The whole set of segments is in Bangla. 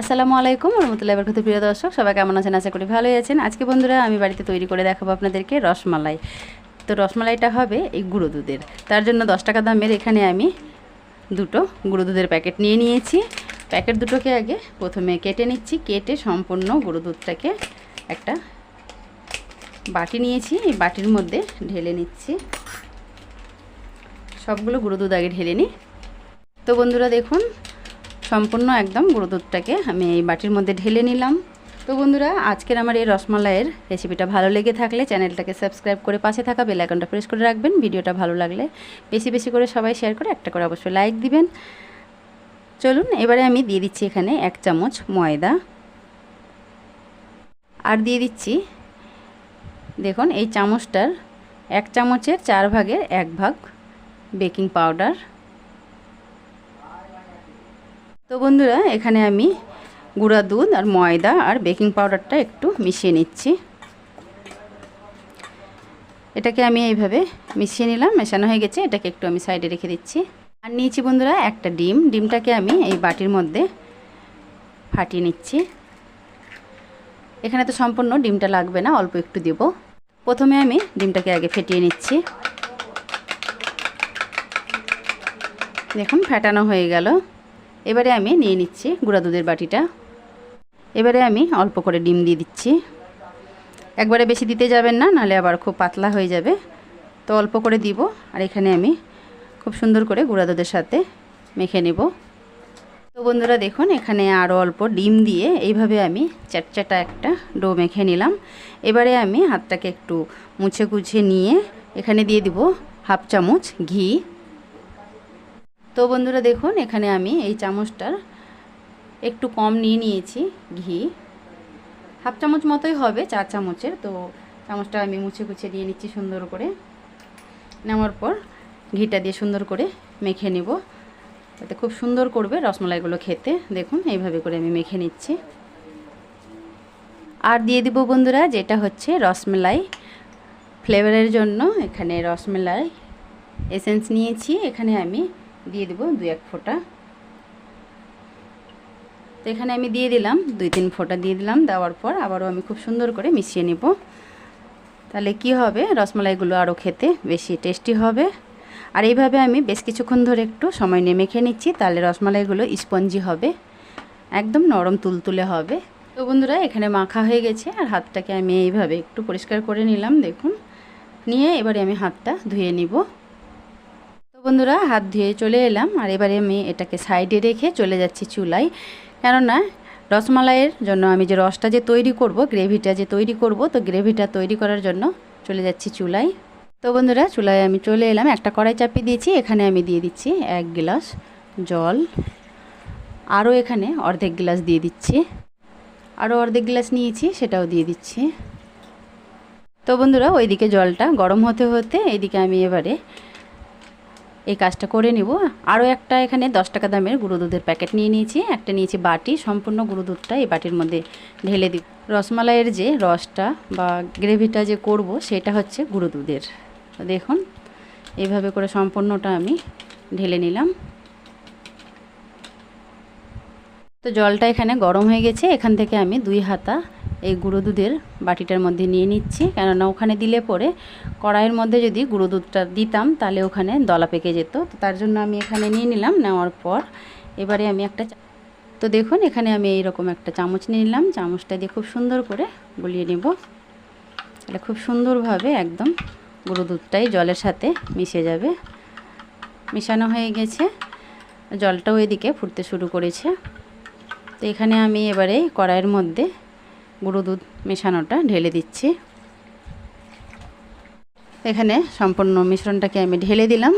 আসসালামু আলাইকুম রহমতুল্লাহ বরকত প্রিয় দর্শক, সবাই কেমন আছেন? আশা করি ভালোই আছেন। আজকে বন্ধুরা, আমি বাড়িতে তৈরি করে দেখাবো আপনাদেরকে রসমালাই। তো রসমালাইটা হবে এই গুঁড়ো দুধের। তার জন্য দশ টাকা দামের এখানে আমি দুটো গুঁড়ো দুধের প্যাকেট নিয়ে নিয়েছি। প্যাকেট দুটোকে আগে প্রথমে কেটে নিচ্ছি। কেটে সম্পূর্ণ গুঁড়ো দুধটাকে একটা বাটি নিয়েছি। এই বাটির মধ্যে ঢেলে নিচ্ছি। সবগুলো গুঁড়ো দুধ আগে ঢেলে নিই। তো বন্ধুরা, দেখুন সম্পূর্ণ একদম গুঁড়ো দুধটাকে আমি এই বাটির মধ্যে ঢেলে নিলাম। তো বন্ধুরা, আজকের আমার এই রসমালাইয়ের রেসিপিটা ভালো লেগে থাকলে চ্যানেলটাকে সাবস্ক্রাইব করে পাশে থাকা বেল আইকনটা প্রেস করে রাখবেন। ভিডিওটা ভালো লাগলে বেশি বেশি করে সবাই শেয়ার করে একটা করে অবশ্যই লাইক দিবেন। চলুন, এবারে আমি দিয়ে দিচ্ছি এখানে এক চামচ ময়দা। আর দিয়ে দিচ্ছি, দেখুন, এই চামচটার এক চামচের চার ভাগের এক ভাগ বেকিং পাউডার তো বন্ধুরা, এখানে আমি গুঁড়া দুধ আর ময়দা আর বেকিং পাউডারটা একটু মিশিয়ে নিচ্ছি। এটাকে আমি এইভাবে মিশিয়ে নিলাম, মেশানো হয়ে গেছে, এটাকে একটু আমি সাইডে রেখে দিচ্ছি। আর নিয়েছি বন্ধুরা একটা ডিম, ডিমটাকে আমি এই বাটির মধ্যে ফাটিয়ে নিচ্ছি। এখানে তো সম্পূর্ণ ডিমটা লাগবে না, অল্প একটু দেব। প্রথমে আমি ডিমটাকে আগে ফেটিয়ে নিচ্ছি। দেখুন, ফেটানো হয়ে গেল। এবারে আমি নিয়ে নিচ্ছি গুঁড়া দুধের বাটিটা। এবারে আমি অল্প করে ডিম দিয়ে দিচ্ছি। একবারে বেশি দিতে যাবেন না, নাহলে আবার খুব পাতলা হয়ে যাবে। তো অল্প করে দিব, আর এখানে আমি খুব সুন্দর করে গুঁড়া দুধের সাথে মেখে নেব। তো বন্ধুরা দেখুন, এখানে আরও অল্প ডিম দিয়ে এইভাবে আমি চ্যাটচ্যাটা একটা ডো মেখে নিলাম। এবারে আমি হাতটাকে একটু মুছে কুছে নিয়ে এখানে দিয়ে দিব হাফ চামচ ঘি। তো বন্ধুরা দেখুন, এখানে আমি এই চামচটার একটু কম নিয়ে নিয়েছি ঘি। হাফ চামচ মতোই হবে, চার চামচের। তো চামচটা আমি মুছে কুছে নিয়ে নিচ্ছি সুন্দর করে। নেওয়ার পর ঘিটা দিয়ে সুন্দর করে মেখে নেব। তাতে খুব সুন্দর করবে রসমালাইগুলো খেতে। দেখুন, এইভাবে করে আমি মেখে নিচ্ছি। আর দিয়ে দিব বন্ধুরা, যেটা হচ্ছে রসমালাই। ফ্লেভারের জন্য এখানে রসমালাই এসেন্স নিয়েছি। এখানে আমি দিয়ে দেবো দু এক ফোঁটা। তো এখানে আমি দিয়ে দিলাম, দুই তিন ফোঁটা দিয়ে দিলাম, দেওয়ার পর আবারও আমি খুব সুন্দর করে মিশিয়ে নেব। তাহলে কি হবে? রসমালাইগুলো আরও খেতে বেশি টেস্টি হবে। আর এইভাবে আমি বেশ কিছুক্ষণ ধরে একটু সময় নিয়ে মেখে নিচ্ছি, তাহলে রসমালাইগুলো স্পঞ্জি হবে, একদম নরম তুলতুলে হবে। তো বন্ধুরা, এখানে মাখা হয়ে গেছে, আর হাতটাকে আমি এইভাবে একটু পরিষ্কার করে নিলাম, দেখুন। নিয়ে এবারে আমি হাতটা ধুয়ে নিব। তো বন্ধুরা, হাত ধুয়ে চলে এলাম। আর এবারে আমি এটাকে সাইডে রেখে চলে যাচ্ছি চুলায়। কেননা রসমালাইয়ের জন্য আমি যে রসটা যে তৈরি করব, গ্রেভিটা যে তৈরি করব, তো গ্রেভিটা তৈরি করার জন্য চলে যাচ্ছি চুলায়। তো বন্ধুরা, চুলায় আমি চলে এলাম। একটা কড়াই চাপিয়ে দিয়েছি। এখানে আমি দিয়ে দিচ্ছি এক গ্লাস জল। আরও এখানে অর্ধেক গ্লাস দিয়ে দিচ্ছি। আরও অর্ধেক গ্লাস নিয়েছি, সেটাও দিয়ে দিচ্ছি। তো বন্ধুরা, ওইদিকে জলটা গরম হতে হতে এইদিকে আমি এবারে এই কাজটা করে নিব। আরও একটা এখানে দশ টাকা দামের গুঁড়ো দুধের প্যাকেট নিয়ে নিয়েছি। একটা নিয়েছি বাটি, সম্পূর্ণ গুঁড়ো দুধটা এই বাটির মধ্যে ঢেলে দিব রসমালাইয়ের যে রসটা বা গ্রেভিটা যে করব, সেটা হচ্ছে গুঁড়ো দুধের। দেখুন এইভাবে করে সম্পূর্ণটা আমি ঢেলে নিলাম। তো জলটা এখানে গরম হয়ে গেছে। এখান থেকে আমি দুই হাতা এই গুঁড়ো দুধের বাটিটার মধ্যে নিয়ে নিচ্ছি। কেননা ওখানে দিলে পরে কড়াইয়ের মধ্যে যদি গুঁড়ো দুধটা দিতাম, তাহলে ওখানে দলা পেকে যেত। তো তার জন্য আমি এখানে নিয়ে নিলাম, নেওয়ার পর এবারে আমি একটা তো দেখুন, এখানে আমি এইরকম একটা চামচ নিয়ে নিলাম। চামচটা দিয়ে খুব সুন্দর করে গলিয়ে নেব। তাহলে খুব সুন্দরভাবে একদম গুঁড়ো দুধটাই জলের সাথে মিশে যাবে। মিশানো হয়ে গেছে। জলটাও এদিকে ফুটতে শুরু করেছে। তো এখানে আমি এবারে কড়াইয়ের মধ্যে গুঁড়ো দুধ মেশানোটা ঢেলে দিচ্ছি। এখানে সম্পূর্ণ মিশ্রণটাকে আমি ঢেলে দিলাম।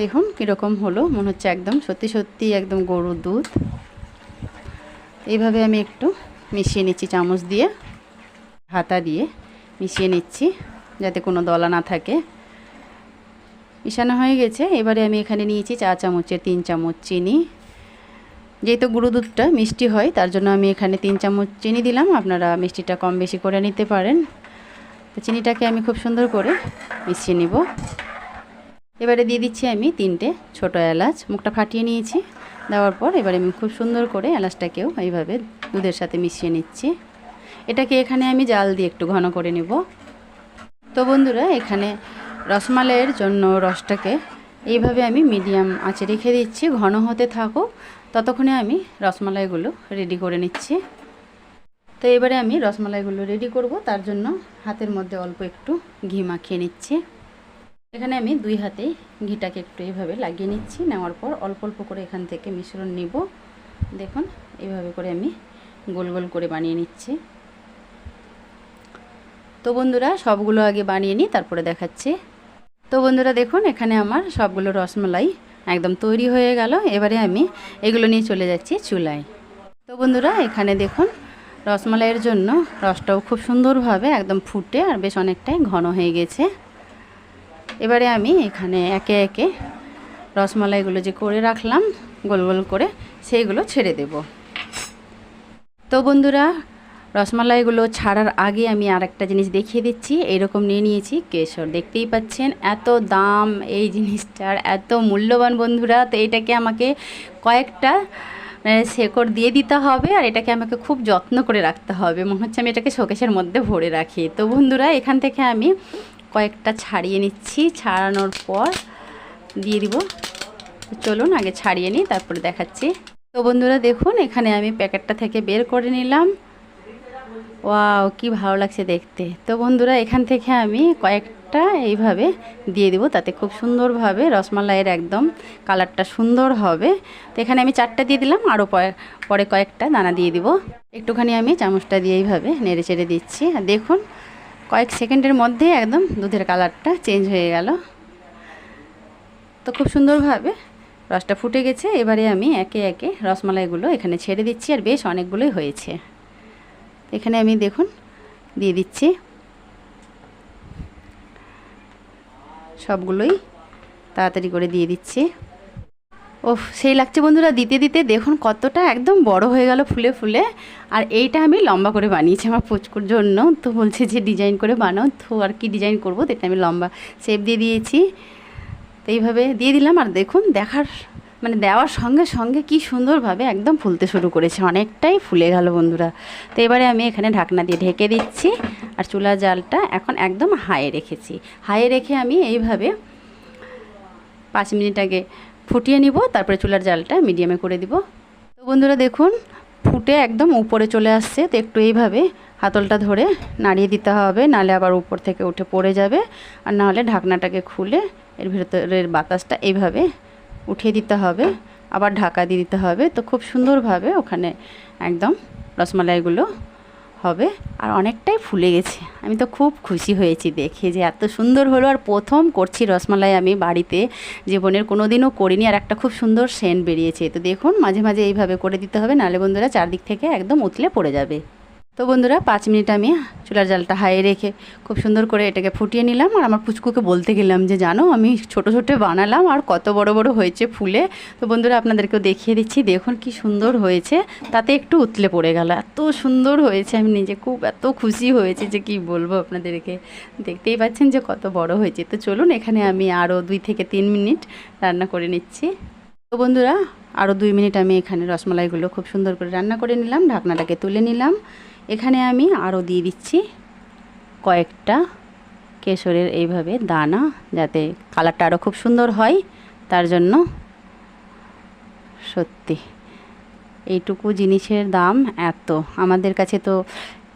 দেখুন কীরকম হলো, মনে হচ্ছে একদম সত্যি সত্যি একদম গরুর দুধ। এইভাবে আমি একটু মিশিয়ে নিচ্ছি চামচ দিয়ে, হাতা দিয়ে মিশিয়ে নিচ্ছি যাতে কোনো দলা না থাকে। মিশানো হয়ে গেছে, এবারে আমি এখানে নিয়েছি চা চামচের তিন চামচ চিনি। যেহেতু গুঁড়ো দুধটা মিষ্টি হয়, তার জন্য আমি এখানে তিন চামচ চিনি দিলাম। আপনারা মিষ্টিটা কম বেশি করে নিতে পারেন। তো চিনিটাকে আমি খুব সুন্দর করে মিশিয়ে নিব। এবারে দিয়ে দিচ্ছি আমি তিনটে ছোটো এলাচ। মুখটা ফাটিয়ে নিয়েছি। দেওয়ার পর এবারে আমি খুব সুন্দর করে এলাচটাকেও এইভাবে দুধের সাথে মিশিয়ে নিচ্ছি। এটাকে এখানে আমি জাল দিয়ে একটু ঘন করে নেব। তো বন্ধুরা, এখানে রসমালাইয়ের জন্য রসটাকে এইভাবে আমি মিডিয়াম আঁচে রেখে দিচ্ছি। ঘন হতে থাকুক ততক্ষণে আমি রসমালাইগুলো রেডি করে নিচ্ছি। তো এবারে আমি রসমালাইগুলো রেডি করব, তার জন্য হাতের মধ্যে অল্প একটু ঘি মাখিয়ে নিচ্ছি। এখানে আমি দুই হাতে ঘিটাকে একটু এইভাবে লাগিয়ে নিচ্ছি, নেওয়ার পর অল্প অল্প করে এখান থেকে মিশ্রণ নিব। দেখুন এইভাবে করে আমি গোল গোল করে বানিয়ে নিচ্ছি। তো বন্ধুরা, সবগুলো আগে বানিয়ে নিই, তারপরে দেখাচ্ছি। তো বন্ধুরা, দেখুন, এখানে আমার সবগুলো রসমালাই একদম তৈরি হয়ে গেল। এবারে আমি এগুলো নিয়ে চলে যাচ্ছি চুলায়। তো বন্ধুরা, এখানে দেখুন, রসমালাইয়ের জন্য রসটাও খুব সুন্দরভাবে একদম ফুটে আর বেশ অনেকটাই ঘন হয়ে গেছে। এবারে আমি এখানে একে একে রসমালাইগুলো যে করে রাখলাম, গোল গোল করে, সেইগুলো ছেড়ে দেব। তো বন্ধুরা রসমালাইগুলো ছাড়ার আগে আমি আর একটা জিনিস দেখিয়ে দিচ্ছি। এইরকম নিয়ে নিয়েছি। কেশর দেখতেই পাচ্ছেন এত দাম এই জিনিসটার, এত মূল্যবান বন্ধুরা। তো এটাকে আমাকে কয়েকটা শেকড় দিয়ে দিতে হবে আর এটাকে আমাকে খুব যত্ন করে রাখতে হবে। মনে হচ্ছে আমি এটাকে শোকেশের মধ্যে ভরে রাখি। তো বন্ধুরা, এখান থেকে আমি কয়েকটা ছাড়িয়ে নিচ্ছি। ছাড়ানোর পর দিয়ে দিব। চলুন আগে ছাড়িয়ে নিই, তারপরে দেখাচ্ছি। তো বন্ধুরা, দেখুন এখানে আমি প্যাকেটটা থেকে বের করে নিলাম। ওয়াও, কি ভালো লাগছে দেখতে। তো বন্ধুরা, এখান থেকে আমি কয়েকটা এইভাবে দিয়ে দিব, তাতে খুব সুন্দরভাবে রসমালাইয়ের একদম কালারটা সুন্দর হবে। তো এখানে আমি চারটা দিয়ে দিলাম, আরও পরে কয়েকটা দানা দিয়ে দিব। একটুখানি আমি চামচটা দিয়ে এইভাবে নেড়ে চেড়ে দিচ্ছি। আর দেখুন, কয়েক সেকেন্ডের মধ্যে একদম দুধের কালারটা চেঞ্জ হয়ে গেল। তো খুব সুন্দরভাবে রসটা ফুটে গেছে। এবারে আমি একে একে রসমালাইগুলো এখানে ছেড়ে দিচ্ছি, আর বেশ অনেকগুলোই হয়েছে। এখানে আমি দেখুন, দিয়ে দিচ্ছি। সবগুলোই তাড়াতাড়ি করে দিয়ে দিচ্ছি। ও সেই লাগছে বন্ধুরা, দিতে দিতে দেখুন কতটা একদম বড় হয়ে গেল ফুলে ফুলে। আর এইটা আমি লম্বা করে বানিয়েছি আমার পুচকুর জন্য। তো বলছে যে ডিজাইন করে বানাও, তো আর কি ডিজাইন করব, তো এটা আমি লম্বা শেপ দিয়ে দিয়েছি। তো এইভাবে দিয়ে দিলাম, আর দেখুন, দেখার মানে দেওয়ার সঙ্গে সঙ্গে কি সুন্দরভাবে একদম ফুলতে শুরু করেছে, অনেকটাই ফুলে গেল বন্ধুরা। তো এবারে আমি এখানে ঢাকনা দিয়ে ঢেকে দিচ্ছি আর চুলা জালটা এখন একদম হাইয়ে রেখেছি। হাইয়ে রেখে আমি এইভাবে পাঁচ মিনিট আগে ফুটিয়ে নিব, তারপরে চুলার জালটা মিডিয়ামে করে দিব। তো বন্ধুরা দেখুন, ফুটে একদম উপরে চলে আসছে, তো একটু এইভাবে হাতলটা ধরে নাড়িয়ে দিতে হবে, নালে আবার উপর থেকে উঠে পড়ে যাবে। আর নাহলে ঢাকনাটাকে খুলে এর ভেতরের বাতাসটা এইভাবে উঠিয়ে দিতে হবে, আবার ঢাকা দিয়ে দিতে হবে। তো খুব সুন্দরভাবে ওখানে একদম রসমালাইগুলো হবে, আর অনেকটাই ফুলে গেছে। আমি তো খুব খুশি হয়েছি দেখে যে এত সুন্দর হলো। আর প্রথম করছি রসমালাই আমি বাড়িতে, জীবনের কোনো দিনও করিনি। আর একটা খুব সুন্দর সেন্ট বেরিয়েছে। তো দেখুন, মাঝে মাঝে এইভাবে করে দিতে হবে নালে বন্ধুরা চারদিক থেকে একদম উতলে পড়ে যাবে। তো বন্ধুরা, পাঁচ মিনিট আমি চুলার জালটা হাইয়ে রেখে খুব সুন্দর করে এটাকে ফুটিয়ে নিলাম আর আমার পুচকুকে বলতে গেলাম যে, জানো, আমি ছোট ছোট বানালাম আর কত বড় বড় হয়েছে ফুলে। তো বন্ধুরা, আপনাদেরকেও দেখিয়ে দিচ্ছি, দেখুন কি সুন্দর হয়েছে। তাতে একটু উতলে পড়ে গেল, এত সুন্দর হয়েছে, আমি নিজে খুব এত খুশি হয়েছে যে, কি বলব আপনাদেরকে। দেখতেই পাচ্ছেন যে, কত বড় হয়েছে। তো চলুন, এখানে আমি আরও দুই থেকে তিন মিনিট রান্না করে নিচ্ছি। তো বন্ধুরা আরও দুই মিনিট আমি এখানে রসমালাইগুলো খুব সুন্দর করে রান্না করে নিলাম, ঢাকনাটাকে তুলে নিলাম। এখানে আমি আরও দিয়ে দিচ্ছি কয়েকটা কেশরের এইভাবে দানা যাতে কালারটা আরও খুব সুন্দর হয়, তার জন্য সত্যি এইটুকু জিনিসের দাম এত। আমাদের কাছে তো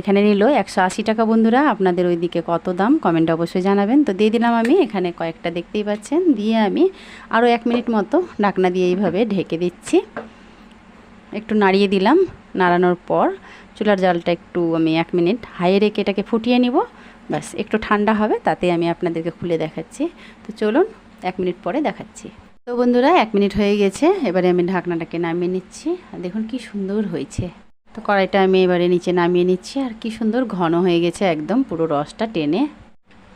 এখানে নিল একশো আশি টাকা বন্ধুরা, আপনাদের ওইদিকে কত দাম কমেন্টে অবশ্যই জানাবেন। তো দিয়ে দিলাম আমি, এখানে কয়েকটা দেখতেই পাচ্ছেন, দিয়ে আমি আরও এক মিনিট মতো ঢাকনা দিয়ে এইভাবে ঢেকে দিচ্ছি। একটু নাড়িয়ে দিলাম। নাড়ানোর পর চুলার জালটা একটু আমি এক মিনিট হাইয়ে রেখে এটাকে ফুটিয়ে নিব। ব্যাস, একটু ঠান্ডা হবে তাতে আমি আপনাদেরকে খুলে দেখাচ্ছি। তো চলুন, এক মিনিট পরে দেখাচ্ছি। তো বন্ধুরা, এক মিনিট হয়ে গেছে, এবারে আমি ঢাকনাটাকে নামিয়ে নিচ্ছি। আর দেখুন কি সুন্দর হয়েছে। তো কড়াইটা আমি এবারে নিচে নামিয়ে নিচ্ছি, আর কি সুন্দর ঘন হয়ে গেছে একদম, পুরো রসটা টেনে।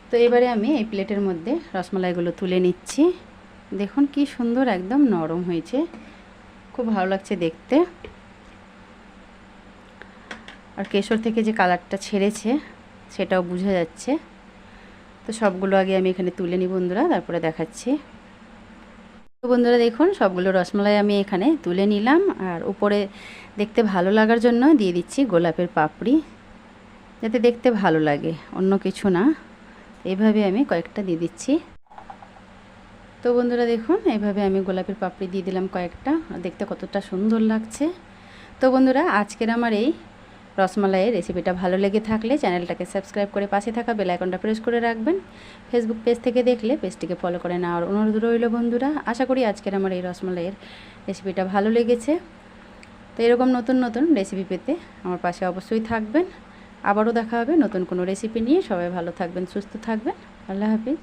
তো এবারে আমি এই প্লেটের মধ্যে রসমালাইগুলো তুলে নিচ্ছি। দেখুন কি সুন্দর একদম নরম হয়েছে। খুব ভালো লাগছে দেখতে। আর কেশর থেকে যে কালারটা ছেড়েছে, সেটাও বোঝা যাচ্ছে। তো সবগুলো আগে আমি এখানে তুলে নিই বন্ধুরা, তারপরে দেখাচ্ছি। তো বন্ধুরা দেখুন, সবগুলো রসমালাই আমি এখানে তুলে নিলাম, আর উপরে দেখতে ভালো লাগার জন্য দিয়ে দিচ্ছি গোলাপের পাপড়ি, যাতে দেখতে ভালো লাগে, অন্য কিছু না। এভাবে আমি কয়েকটা দিয়ে দিচ্ছি। তো বন্ধুরা দেখুন, এইভাবে আমি গোলাপের পাপড়ি দিয়ে দিলাম কয়েকটা দেখতে কতটা সুন্দর লাগছে। তো বন্ধুরা, আজকের আমার এই রসমালাইয়ের রেসিপিটা ভালো লেগে থাকলে চ্যানেলটাকে সাবস্ক্রাইব করে পাশে থাকা বেল আইকনটা প্রেস করে রাখবেন। ফেসবুক পেজ থেকে দেখলে পেজটিকে ফলো করে নেওয়ার অনুরোধ রইল বন্ধুরা। আশা করি আজকের আমার এই রসমালাইয়ের রেসিপিটা ভালো লেগেছে। তো এরকম নতুন নতুন রেসিপি পেতে আমার পাশে অবশ্যই থাকবেন। আবারও দেখা হবে নতুন কোনো রেসিপি নিয়ে। সবাই ভালো থাকবেন, সুস্থ থাকবেন। আল্লাহ হাফিজ।